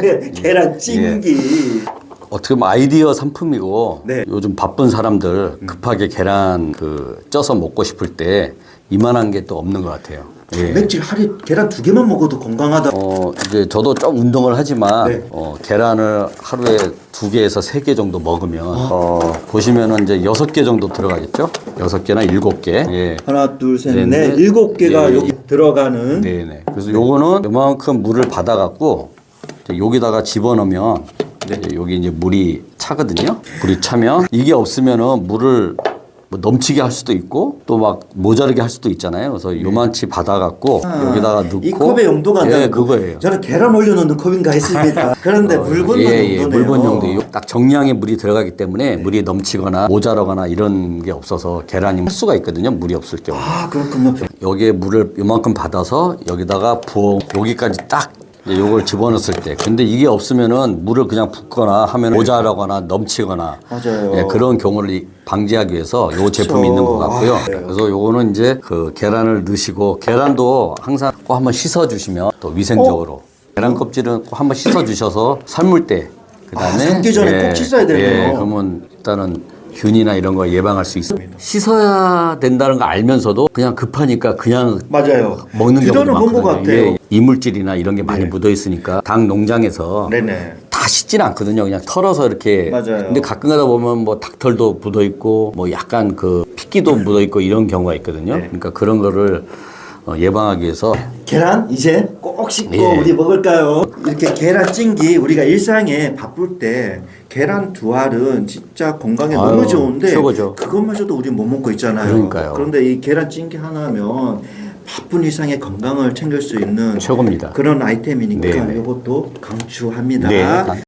계란 찜기. 어떻게 보면 아이디어 상품이고 네. 요즘 바쁜 사람들 급하게 계란 그 쪄서 먹고 싶을 때 이만한 게 또 없는 것 같아요. 예. 단백질 하루에 계란 두 개만 먹어도 건강하다. 어 이제 저도 좀 운동을 하지만 네. 어, 계란을 하루에 두 개에서 세 개 정도 먹으면 어, 보시면은 이제 여섯 개 정도 들어가겠죠? 여섯 개나 일곱 개. 예. 하나, 둘, 셋, 네, 넷, 네. 일곱 개가 예, 여기 들어가는. 네네. 그래서 요거는 요만큼 물을 받아갖고 여기다가 집어넣으면 이제 여기 이제 물이 차거든요. 물이 차면 이게 없으면은 물을 뭐 넘치게 할 수도 있고 또 막 모자르게 할 수도 있잖아요. 그래서 요만치 받아갖고 여기다가 넣고 이 컵의 용도가 예 나는 그거예요. 저는 계란 올려놓는 컵인가 했습니다. 그런데 물 붓는 예, 예, 용도네요. 물 붓는 용도. 요- 딱 정량의 물이 들어가기 때문에 물이 넘치거나 모자라거나 이런 게 없어서 계란이 할 수가 있거든요. 물이 없을 경우. 아 그렇군요. 여기에 물을 요만큼 받아서 여기다가 부어 여기까지 딱 이제 요걸 집어넣었을 때 근데 이게 없으면은 물을 그냥 붓거나 하면 모자라거나 넘치거나 맞아요. 예, 그런 경우를 이- 방지하기 위해서 요 제품이 있는 것 같고요. 아, 네. 그래서 요거는 이제 그 계란을 넣으시고 계란도 항상 꼭 한번 씻어 주시면 또 위생적으로 어? 계란 껍질은 꼭 한번 씻어 주셔서 삶을 때 그다음에 아, 삶기 전에 꼭 씻어야 되네요. 예, 그러면 일단은 균이나 이런 거 예방할 수 있습니다. 씻어야 된다는 거 알면서도 그냥 급하니까 그냥 맞아요. 먹는 경우도 많거든요. 같아요. 이게 이물질이나 이런 게 많이 묻어 있으니까 닭 농장에서 네네. 다 씻지는 않거든요. 그냥 털어서 이렇게. 맞아요. 근데 가끔 가다 보면 뭐 닭털도 묻어 있고 뭐 약간 그 핏기도 묻어 있고 이런 경우가 있거든요. 네. 그러니까 그런 거를 어, 예방하기 위해서 계란 이제 꼭 씻고 예. 우리 먹을까요? 이렇게 계란 찜기 우리가 일상에 바쁠 때 계란 두 알은 진짜 건강에 아유, 너무 좋은데 최고죠. 그것마저도 우리 못 먹고 있잖아요. 그러니까요. 그런데 이 계란 찜기 하나면 바쁜 일상의 건강을 챙길 수 있는 최고입니다. 그런 아이템이니까 네, 네. 이것도 강추합니다. 네.